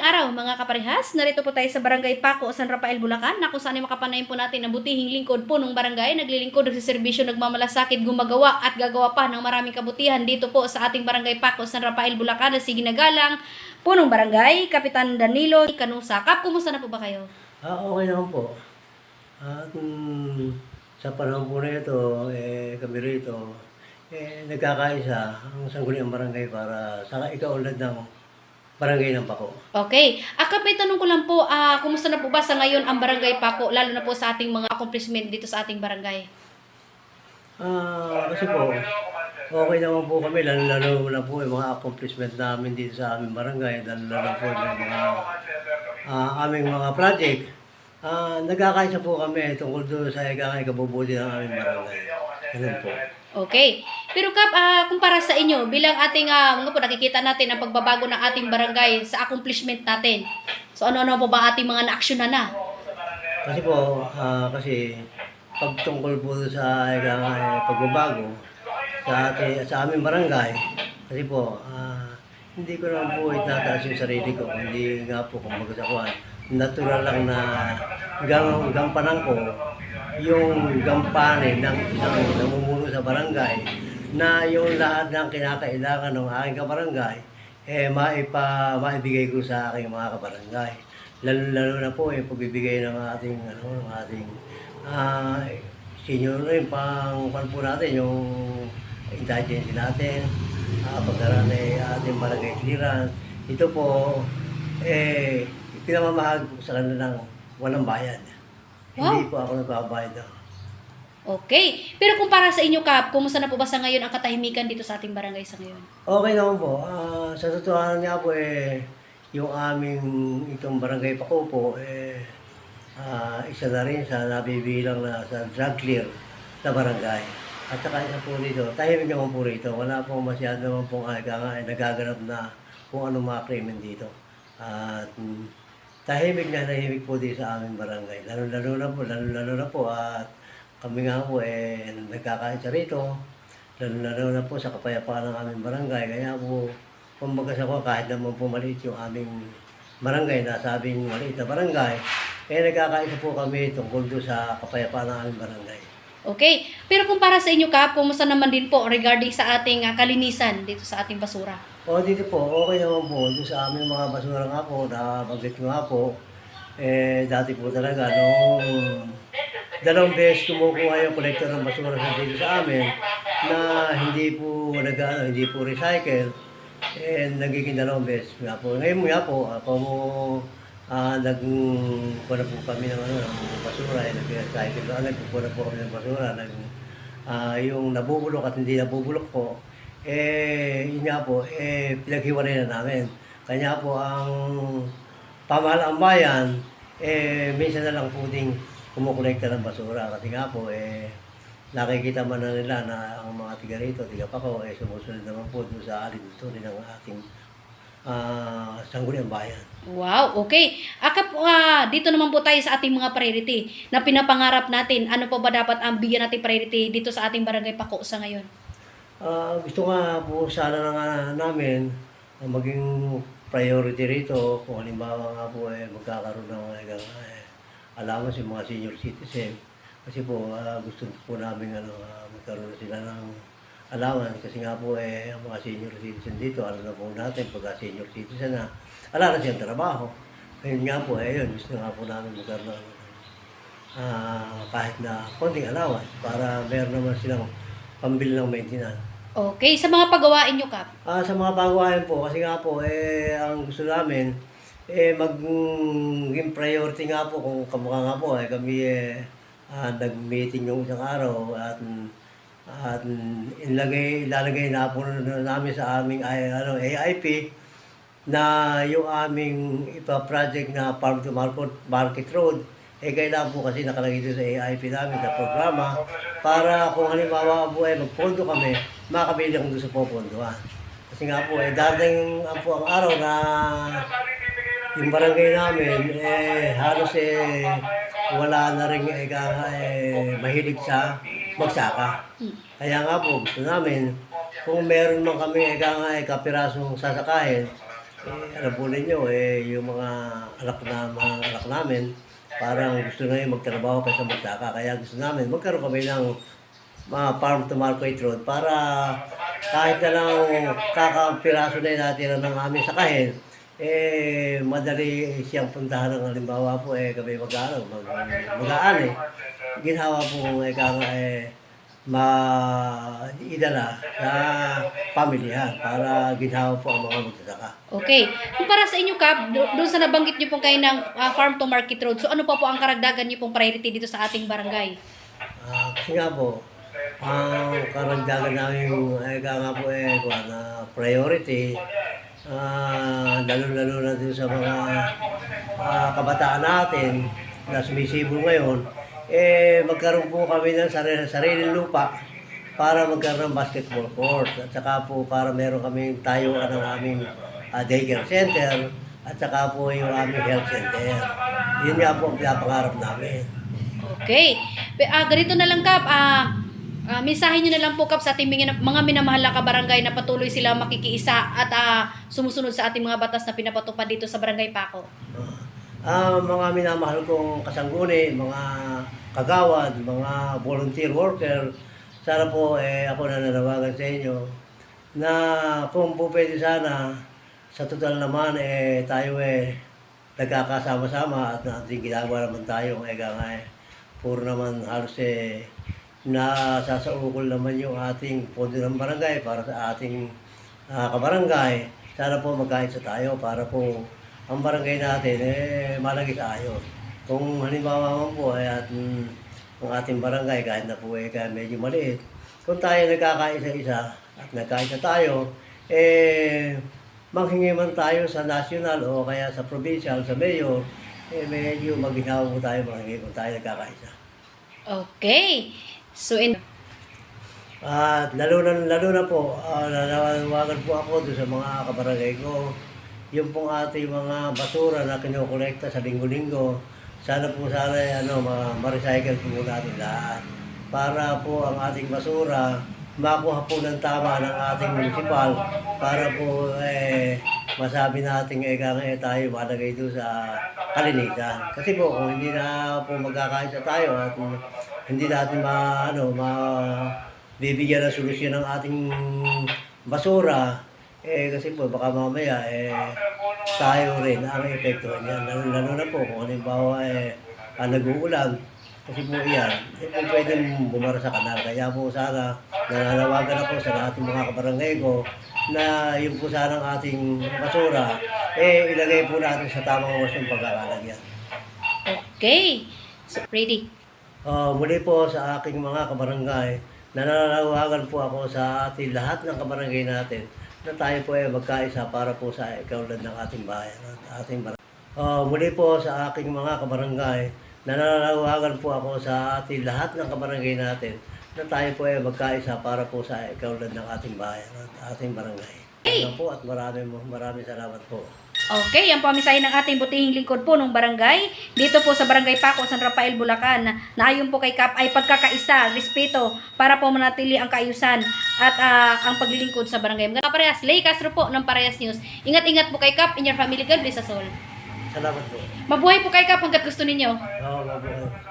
Magandang araw mga kaparehas. Narito po tayo sa Barangay Paco, San Rafael, Bulacan na kung saan ay makapanayin po natin ang butihing lingkod po ng barangay. Naglilingkod, nagsiservisyo, nagmamalasakit, gumagawa at gagawa pa ng maraming kabutihan dito po sa ating Barangay Paco, San Rafael, Bulacan na sige nagalang po ng barangay, Kapitan Danilo Kanusakap. Kumusta na po ba kayo? Ah, okay naman po. At mm, sa panahon po na ito, eh, kami rito, eh, nagkakaisa ang sangguniang barangay para sa ikaulad ng barangay ng Pako. Okay. Akap, may tanong ko lang po, ah, kumusta na po ba sa ngayon ang Barangay Paco, lalo na po sa ating mga accomplishment dito sa ating barangay? Ah, kasi po, okay naman po kami, lalo-lalo na po yung mga accomplishment namin dito sa aming barangay, lalo-lalo po yung mga ah, aming mga project. Ah, nagkakaisa po kami tungkol doon sa ikangay kabubuti ng aming barangay. Ganun po. Okay. Pero Kap, ah, kumpara sa inyo, bilang ating, ah, mga po, nakikita natin ang pagbabago ng ating barangay sa accomplishment natin. So ano-ano po ba ating mga na-action na na? Kasi po, ah, kasi pagtungkol po sa eh, pagbabago sa, ati, sa aming barangay, kasi po, ah, hindi ko naman po itataas yung sarili ko, hindi nga po kung magkasakuan. Natural lang na gang, gampanan ko yung gampanin ng isang namumuno sa barangay na yung lahat ng kinakailangan ng aking kabarangay eh maipa, maibigay ko sa aking mga kabarangay. Lalo-lalo na po yung pagbibigay ng ating ano, ng ating ah senior rin pang pan po natin yung intelligence natin, uh, pagkaroon ng ating barangay clearance. Ito po eh pinamamahag ko sa kanila ng walang bayad. Hindi po ako nagbabayad. ah. Okay. Pero kumpara sa inyo, Kap, kumusta na po ba sa ngayon ang katahimikan dito sa ating barangay sa ngayon? Okay naman po. Ah, sa totohanan nga po eh, yung aming itong barangay Pakupo, eh, ah, isa na rin sa nabibilang na sa drug clear na barangay. At saka isa po dito, tahimik naman po rito. Wala po masyado naman pong ay nga eh, nagaganap na kung ano mga krimen dito. At mm, tahimik na tahimik po dito sa aming barangay. Lalo-lalo na po, lalo-lalo na po. At kami nga po eh, nagkakaisa rito. Lalo-lalo na po sa kapayapaan ng aming barangay. Kaya po, kumbaga sa ko, kahit naman po maliit yung aming barangay, nasabing maliit na barangay, eh nagkakaisa po kami tungkol doon sa kapayapaan ng aming barangay. Okay. Pero kumpara sa inyo, Kap, kumusta naman din po regarding sa ating ah, kalinisan dito sa ating basura? O dito po, okay naman po. Doon sa aming mga basura nga po, na bagit nga po, eh dati po talaga, nung dalawang beses kumukuha yung kolektor ng basura sa dito sa amin, na hindi po nag hindi po recycle, eh nagiging dalawang beses nga po. Ngayon nga po, ako mo ah nag kuha po kami ng ano, ng basura, eh, nag-recycle, ah, nagkukuha na po kami ng basura, nag, ah yung nabubulok at hindi nabubulok po, eh, yun nga po, eh, pinaghiwalay na namin. Kanya po ang pamahalaan bayan, eh, minsan na lang po ding kumukolekta ng basura. Kasi nga po, eh, nakikita man na nila na ang mga tiga rito, tiga pa ko, eh, sumusunod naman po doon sa alintunin ng ating ah sangguniang bayan. Wow, okay. Akap, ah, dito naman po tayo sa ating mga priority na pinapangarap natin. Ano po ba dapat ang bigyan natin priority dito sa ating barangay Paco sa ngayon? Ah, gusto nga po sana na nga namin na maging priority rito kung halimbawa nga po eh, magkakaroon ng mga eh, allowance yung mga senior citizen. Kasi po ah, gusto po namin ano, ah, magkaroon sila ng allowance kasi nga po eh, ang mga senior citizen dito, alam na po natin pagka senior citizen na, ala na siyang trabaho. Ngayon nga po, eh, yun, gusto nga po namin magkaroon ng ah, kahit na konting allowance para meron naman silang pambili ng maintenance. Okay, sa mga pagawain nyo, Kap. Ah, sa mga pagawain po, kasi nga po, eh, ang gusto namin, eh, maging priority nga po, kung kamukha nga po, eh, kami, eh, ah, nag-meeting yung isang araw, at, at ilagay, ilalagay na po na namin sa aming, ay, ano, AIP, na yung aming ipa-project na Farm to Market, Market Road, eh kailangan po kasi nakalagay dito sa AIP namin sa programa para kung halimbawa po eh magpondo kami, makabili kung gusto po pondohan. Kasi nga po eh dadating ang po ang araw na yung barangay namin eh halos eh wala na rin eh, eh mahilig sa magsaka. Kaya nga po gusto namin kung meron man kami kaya nga eh kapirasong sasakahin, Eh, alam po ninyo, eh, yung mga anak na mga anak namin, parang gusto na yung magtrabaho pa sa magsaka. Kaya gusto namin, magkaroon kami ng mga farm to market road para kahit na lang kakapiraso na natira ng aming sakahin, eh, madali siyang puntahan ng halimbawa po, eh, kami mag-ano, mag, magaan eh. Ginawa po, eh, kaya eh, ma-idala sa pamilya para ginawa po ang mga magsasaka. Okay. Kung para sa inyo, Kap, do- doon sa nabanggit niyo pong kayo ng ah, farm to market road, so ano pa po ang karagdagan niyo pong priority dito sa ating barangay? Ah, kasi nga po, ang karagdagan namin ay ka nga po eh, na priority, ah, lalo-lalo na din sa mga ah, kabataan natin na sumisibol ngayon, eh magkaroon po kami ng sarili, sariling lupa para magkaroon ng basketball court at saka po para meron kami tayuan ng aming ah, daycare center at saka po yung aming health center. Yun nga po ang pinapangarap namin. Okay. Ah, ganito na lang, Kap. Ah, ah, mensahe nyo na lang po, Kap, sa ating mga, minamahal na kabarangay na patuloy sila makikiisa at ah, sumusunod sa ating mga batas na pinapatupad dito sa Barangay Paco. Ah, mga minamahal kong kasangguni, mga kagawad, mga volunteer worker, sana po eh, ako na nanawagan sa inyo na kung po pwede sana, sa total naman eh, tayo eh, nagkakasama-sama at ating ginagawa naman tayo, eh, nga eh, puro naman halos eh, nasasaukol naman yung ating pondo ng barangay para sa ating ah, kabarangay. Sana po magkaisa tayo para po ang barangay natin eh malagi sa ayos. Kung halimbawa man po ay at mm, ang ating barangay kahit na po eh medyo maliit, kung tayo nagkakaisa-isa at nagkaisa tayo, eh manghingi man tayo sa national o kaya sa provincial, sa mayor, eh medyo maginawa po tayo manghingi kung tayo nagkakaisa. Okay. So, in... At lalo na, lalo na po, uh, nanawagan po ako doon sa mga kabarangay ko. Yung pong ating mga basura na kinokolekta sa linggo-linggo, sana po sana ano, ma- ma-recycle po natin lahat. Para po ang ating basura makuha po ng tama ng ating municipal para po eh, masabi natin eh, kaya tayo malagay doon sa kalinisan. Kasi po kung hindi na po magkakaisa tayo at hindi natin ma, ano, ma, bibigyan ng solusyon ng ating basura, eh kasi po baka mamaya eh tayo rin ang epekto niyan. Lalo, lalo na po kung halimbawa eh ah, nag-uulan, kasi po yan, eh po pwedeng bumara sa kanal. Kaya po sana nananawagan ako sa lahat ng mga kabarangay ko na yung po sana ang ating basura, eh ilagay po natin sa tamang wasong pagkakalagyan. Okay. So, ready. Ah, muli po sa aking mga kabarangay, nananawagan po ako sa ating lahat ng kabarangay natin na tayo po ay magkaisa para po sa ikaulad ng ating bayan at ating barangay. Ah, muli po sa aking mga kabarangay, nananawagan po ako sa ating lahat ng kabarangay natin na tayo po ay magkaisa para po sa ikaulad ng ating bayan at ating barangay. Ano po at maraming maraming salamat po. Okay, yan po ang mensahe ng ating butihing lingkod po ng barangay. Dito po sa Barangay Paco, San Rafael, Bulacan, na ayon po kay Kap ay pagkakaisa, respeto, para po manatili ang kaayusan at ah, ang paglilingkod sa barangay. Mga parehas, Lay Castro po ng Parehas News. Ingat-ingat po kay Kap in your family. God bless us all. Salamat po. Mabuhay po kay Kap hanggat gusto ninyo. Oo, mabuhay.